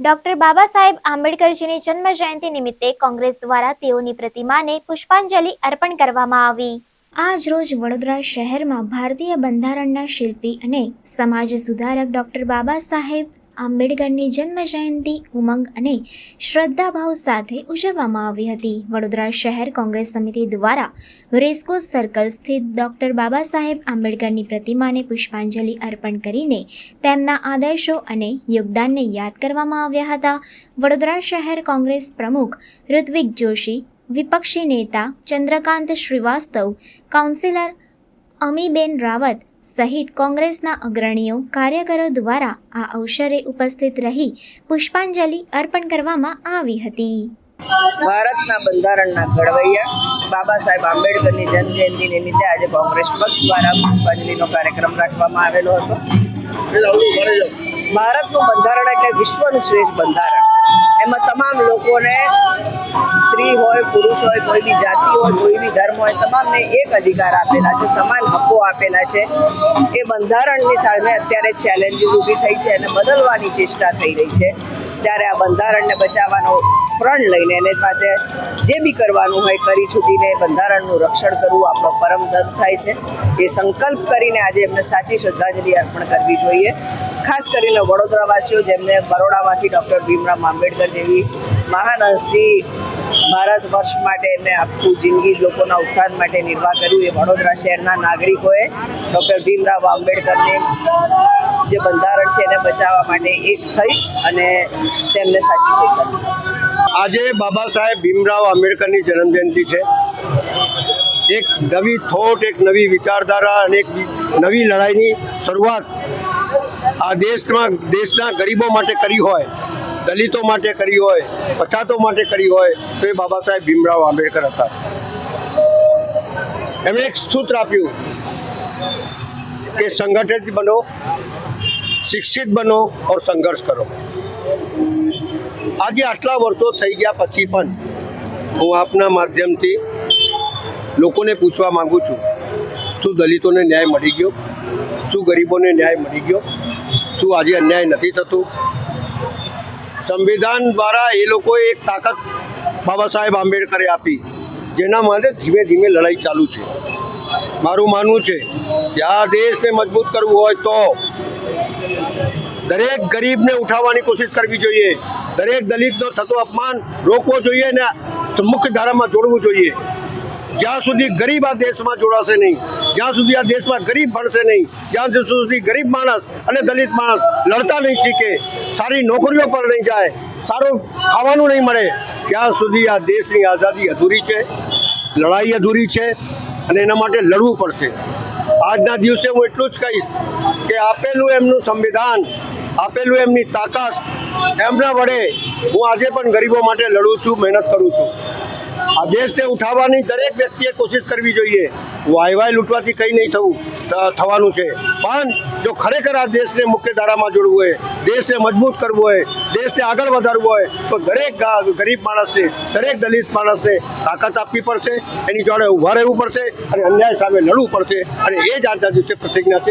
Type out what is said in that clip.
Doctor Baba Saheb આંબેડકરજીની જન્મ જયંતિ નિમિત્તે કોંગ્રેસ દ્વારા તેઓની પ્રતિમાને પુષ્પાંજલિ અર્પણ કરવામાં આવી. આજ રોજ વડોદરા શહેરમાં ભારતીય બંધારણના શિલ્પી અને સમાજ સુધારક ડોક્ટર બાબા સાહેબ આંબેડકરની જન્મ જયંતિ ઉમંગ અને શ્રદ્ધાભાવ સાથે ઉજવવામાં આવી હતી. વડોદરા શહેર કોંગ્રેસ સમિતિ દ્વારા રેસ્કો સર્કલ સ્થિત ડોક્ટર બાબા સાહેબ આંબેડકરની પ્રતિમાને પુષ્પાંજલિ અર્પણ કરીને તેમના આદર્શો અને યોગદાનને યાદ કરવામાં આવ્યા હતા. વડોદરા શહેર કોંગ્રેસ પ્રમુખ ઋત્વિક જોશી, વિપક્ષી નેતા ચંદ્રકાંત શ્રીવાસ્તવ, કાઉન્સિલર અમીબેન રાવત સહિત કોંગ્રેસના અગ્રણીઓ કાર્યકરો દ્વારા આ અવસરે ઉપસ્થિત રહી પુષ્પાંજલિ અર્પણ કરવામાં આવી હતી. ભારતના બંધારણના ઘડવૈયા બાબા સાહેબ આંબેડકરની જન્મજયંતિ નિમિત્તે આજે કોંગ્રેસ પક્ષ દ્વારા પુષ્પાંજલિનો કાર્યક્રમ રાખવામાં આવેલો હતો. ભારતનું બંધારણ એટલે વિશ્વનું શ્રેષ્ઠ બંધારણ. એમાં તમામ લોકોને સ્ત્રી હોય, પુરુષ હોય, કોઈ બી જાતિ હોય, કોઈ બી ધર્મ હોય, તમામને એક અધિકાર આપેલા છે, સમાન હક્કો આપેલા છે. એ બંધારણની સામે અત્યારે ચેલેન્જીસ ઊભી થઈ છે અને બદલવાની ચેષ્ટા થઈ રહી છે. ત્યારે આ બંધારણને બચાવવાનો પ્રણ લઈને એને સાથે જે બી કરવાનું હોય, કરી છૂટીને બંધારણનું રક્ષણ કરવું આપણો પરમ ધર્મ થાય છે. એ સંકલ્પ કરીને આજે એમને સાચી શ્રદ્ધાંજલિ અર્પણ કરવી જોઈએ. ખાસ કરીને વડોદરાવાસીઓ જેમને બરોડામાંથી ડૉક્ટર ભીમરાવ આંબેડકર જેવી મહાન હસ્તી ભારત વર્ષ માટે એમને આખું જિંદગી લોકોના ઉત્થાન માટે નિર્વાહ કર્યું. એ વડોદરા શહેરના નાગરિકોએ ડૉક્ટર ભીમરાવ આંબેડકરને જે બંધારણ છે એને બચાવવા માટે એક થઈ અને તેમને સાચી શ્રદ્ધાંજલિ આજે બાબા સાહેબ ભીમરાવ આંબેડકરની જન્મજયંતિ છે. એક નવી થોટ, એક નવી વિચારધારા અને એક નવી લડાઈની શરૂઆત આ દેશમાં, દેશના ગરીબો માટે કરી હોય. દલિતો માટે કરી હોય, પછાતો માટે કરી હોય, તો એ બાબા સાહેબ ભીમરાવ આંબેડકર હતા. એમણે એક સૂત્ર આપ્યું કે સંગઠિત બનો, શિક્ષિત બનો ઓર સંઘર્ષ કરો. આજે આટલા વર્ષો થઈ ગયા પછી પણ હું આપના માધ્યમથી લોકોને પૂછવા માંગુ છું, શું દલિતોને ન્યાય મળી ગયો? શું ગરીબોને ન્યાય મળી ગયો? શું આજે અન્યાય નથી થતું? સંવિધાન દ્વારા એ લોકોએ એક તાકાત બાબા સાહેબ આંબેડકરે આપી, જેના માટે ધીમે ધીમે લડાઈ ચાલુ છે. મારું માનવું છે કે આ દેશને મજબૂત કરવું હોય તો દરેક ગરીબને ઉઠાવવાની કોશિશ કરવી જોઈએ. દરેક દલિતનો થતો અપમાન રોકવો જોઈએ ને મુખ્ય ધારામાં જોડવું જોઈએ. જ્યાં સુધી ગરીબ આ દેશમાં જોડાશે નહીં જ્યાં સુધી આ દેશમાં ગરીબ ભણશે નહીં, જ્યાં સુધી ગરીબ માણસ અને દલિત માણસ લડતા નહીં શીખે, સારી નોકરીઓ પર નહીં જાય, સારું ખાવાનું નહીં મળે, ત્યાં સુધી આ દેશની આઝાદી અધૂરી છે, લડાઈ અધૂરી છે અને એના માટે લડવું પડશે. આજના દિવસે હું એટલું જ કહીશ કે આપેલું એમનું સંવિધાન, આપેલું એમની તાકાત એમના વડે હું આજે પણ ગરીબો માટે લડું છું, મહેનત કરું છું. આ દેશને ઉઠાવવાની દરેક વ્યક્તિએ કોશિશ કરવી જોઈએ. વાય વાય લૂંટવાથી કંઈ નહીં થવું થવાનું છે. પણ જો ખરેખર આ દેશને મુખ્ય ધારામાં જોડવું હોય, દેશને મજબૂત કરવું હોય, દેશને આગળ વધારવું હોય, તો દરેક ગરીબ માણસને, દરેક દલિત માણસને તાકાત આપવી પડશે, એની જોડે ઊભા રહેવું પડશે અને અન્યાય સામે લડવું પડશે અને એ જ આજના દિવસે પ્રતિજ્ઞા છે.